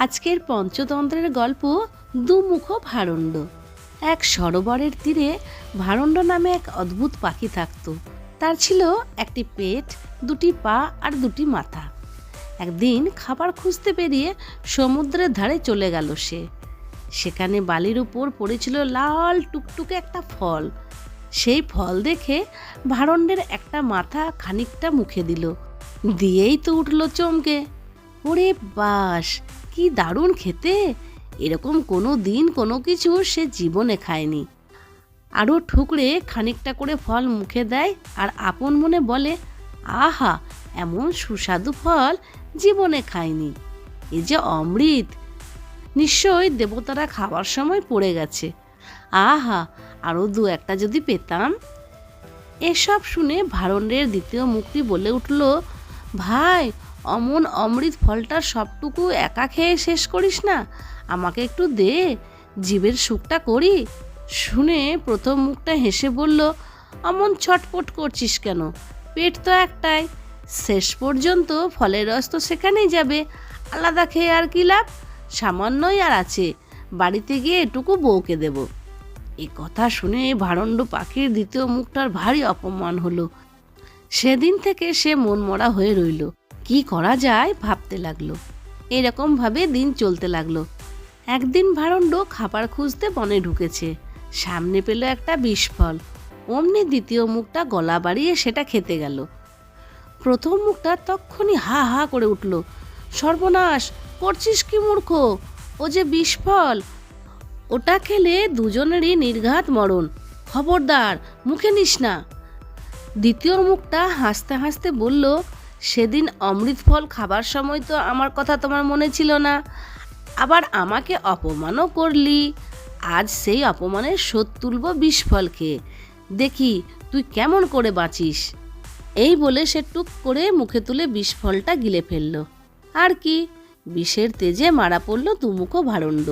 আজকের পঞ্চতন্ত্রের গল্প দুমুখ ভারণ্ড। এক সরোবরের তীরে ভারণ্ড নামে এক অদ্ভুত পাখি থাকত। তার ছিল একটি পেট, দুটি পা আর দুটি মাথা। একদিন খাবার খুঁজতে পেরিয়ে সমুদ্রের ধারে চলে গেল সে। সেখানে বালির উপর পড়েছিল লাল টুকটুকে একটা ফল। সেই ফল দেখে ভারণ্ডের একটা মাথা খানিকটা মুখে দিল। দিয়েই তো উঠল চমকে। ওরে বাস! কি দারুণ খেতে? এরকম কোনো দিন কোনো কিছু সে জীবনে খায়নি। আরও ঠুকরে খানিকটা করে ফল মুখে দেয় আর আপন মনে বলে, আহা, এমন সুস্বাদু ফল জীবনে খায়নি। এ যে অমৃত! নিশ্চয় দেবতারা খাওয়ার সময় পড়ে গেছে। আহা, আরও দু একটা যদি পেতাম? এসব শুনে ভারণ্ডের দ্বিতীয় মুক্তি বলে উঠল, ভাই অমন অমৃত ফলটার সবটুকু একা খেয়ে শেষ করিস না। আমাকে একটু দে, জীবের সুখটা করি। শুনে প্রথম মুখটা হেসে বলল, অমন ছটপট করছিস কেন? পেট তো একটাই। শেষ পর্যন্ত ফলের রস তো সেখানেই যাবে। আলাদা খেয়ে আর কি লাভ? সামান্যই আর আছে। বাড়িতে গিয়ে এটুকু বউকে দেব। এই কথা শুনে ভারণ্ড পাখির দ্বিতীয় মুখটার ভারী অপমান হলো। সেদিন থেকে সে মনমরা হয়ে রইল। কি করা যায় ভাবতে লাগল। এরকম ভাবে দিন চলতে লাগল। একদিন ভারণ্ড খাবার খুঁজতে বনে ঢুকেছে। সামনে পেল একটা বিষফল। অমনি দ্বিতীয় মুখটা গলা বাড়িয়ে সেটা খেতে গেল। প্রথম মুখটা তক্ষুনি হা হা করে উঠল। সর্বনাশ, করছিস কি মূর্খ? ও যে বিষফল। ওটা খেলে দুজনেরই নির্ঘাত মরণ। খবরদার, মুখে নিস না। দ্বিতীয় মুখটা হাসতে হাসতে বলল সেদিন অমৃত ফল খাবার সময় তো আমার কথা তোমার মনে ছিল না। আবার আমাকে অপমানও করলি। আজ সেই অপমানের শোধ তুলব বিষ ফল খেয়ে দেখি তুই কেমন করে বাঁচিস। এই বলে সে টুক করে মুখে তুলে বিষ ফলটা গিলে ফেলল। আর কি? বিষের তেজে মারা পড়ল দুমুখো ভারণ্ড।